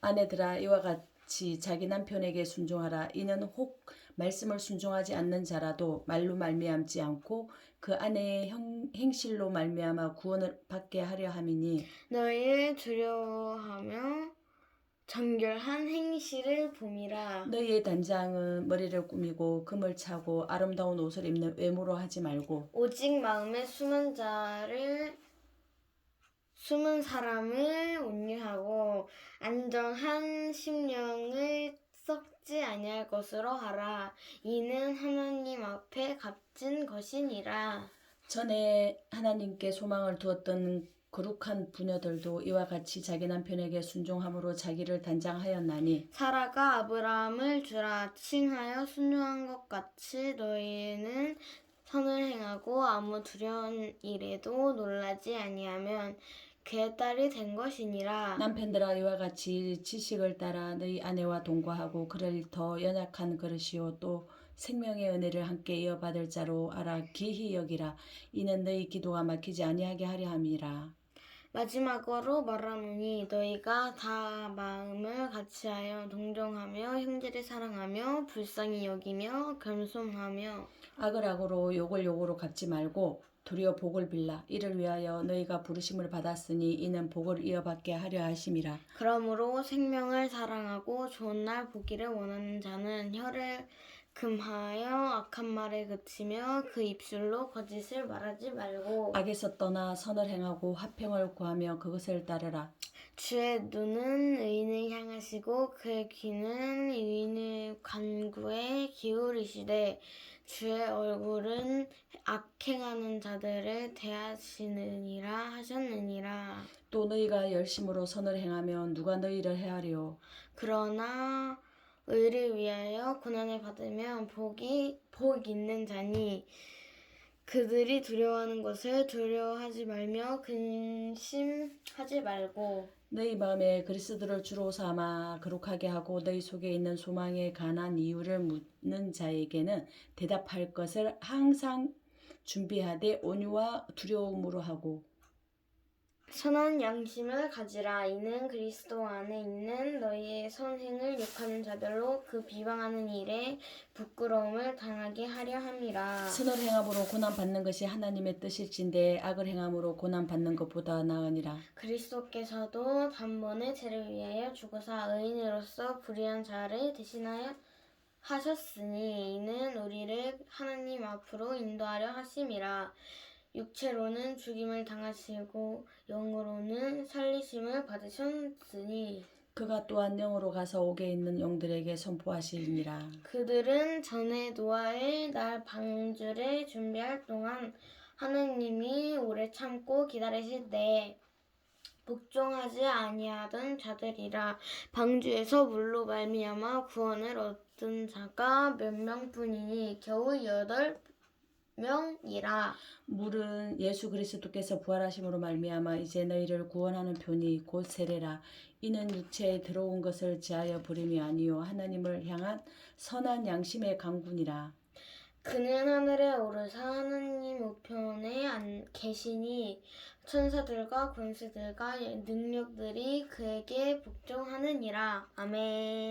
아내들아 이와 같이 자기 남편에게 순종하라 이는 혹 말씀을 순종하지 않는 자라도 말로 말미암지 않고 그 아내의 형- 행실로 말미암아 구원을 받게 하려 함이니 너희를 두려워하며 정결한 행실을 봄이라. 너희의 단장은 머리를 꾸미고 금을 차고 아름다운 옷을 입는 외모로 하지 말고 오직 마음에 숨은 자를 숨은 사람을 온유하고 안정한 심령을 썩지 아니할 것으로 하라. 이는 하나님 앞에 값진 것이니라. 전에 하나님께 소망을 두었던 거룩한 부녀들도 이와 같이 자기 남편에게 순종함으로 자기를 단장하였나니 사라가 아브라함을 주라 칭하여 순종한 것 같이 너희는 선을 행하고 아무 두려운 일에도 놀라지 아니하면 그의 딸이 된 것이니라. 남편들아 이와 같이 지식을 따라 너희 아내와 동거하고 그를 더 연약한 그릇이요 또 생명의 은혜를 함께 이어받을 자로 알아 기히 여기라. 이는 너희 기도가 막히지 아니하게 하려 함이라. 마지막으로 말하노니 너희가 다 마음을 같이하여 동정하며 형제를 사랑하며 불쌍히 여기며 겸손하며. 악을 악으로 욕을 욕으로 갚지 말고 도리어 복을 빌라. 이를 위하여 너희가 부르심을 받았으니 이는 복을 이어받게 하려 하심이라. 그러므로 생명을 사랑하고 좋은 날 보기를 원하는 자는 혀를 금하여 악한 말에 그치며 그 입술로 거짓을 말하지 말고 악에서 떠나 선을 행하고 화평을 구하며 그것을 따르라. 주의 눈은 의인을 향하시고 그의 귀는 의인의 간구에 기울이시되 주의 얼굴은 악행하는 자들을 대하시느니라 하셨느니라. 또 너희가 열심으로 선을 행하면 누가 너희를 헤아려 그러나 의를 위하여 고난을 받으면 복이 복 있는 자니 그들이 두려워하는 것을 두려워하지 말며 근심하지 말고 너희 마음에 그리스도를 주로 삼아 거룩하게 하고 너희 속에 있는 소망에 관한 이유를 묻는 자에게는 대답할 것을 항상 준비하되 온유와 두려움으로 하고 선한 양심을 가지라. 이는 그리스도 안에 있는 너희의 선행을 욕하는 자들로 그 비방하는 일에 부끄러움을 당하게 하려 함이라. 선을 행함으로 고난 받는 것이 하나님의 뜻일진데 악을 행함으로 고난 받는 것보다 나으니라. 그리스도께서도 단번에 죄를 위하여 죽으사 의인으로서 불의한 자를 대신하여 하셨으니 이는 우리를 하나님 앞으로 인도하려 하심이라 육체로는 죽임을 당하시고 영으로는 살리심을 받으셨으니 그가 또한 영으로 가서 옥에 있는 영들에게 선포하시니라. 그들은 전에 노아의 날 방주를 준비할 동안 하나님이 오래 참고 기다리시되 복종하지 아니하던 자들이라 방주에서 물로 말미암아 구원을 얻은 자가 몇 명뿐이니 겨우 여덟 명이라. 물은 예수 그리스도께서 부활하심으로 말미암아 이제 너희를 구원하는 편이 곧 세례라. 이는 육체에 들어온 것을 지하여 부림이 아니요 하나님을 향한 선한 양심의 강군이라. 그는 하늘에 오르사 하나님 우편에 안 계시니 천사들과 권세들과 능력들이 그에게 복종하느니라. 아멘.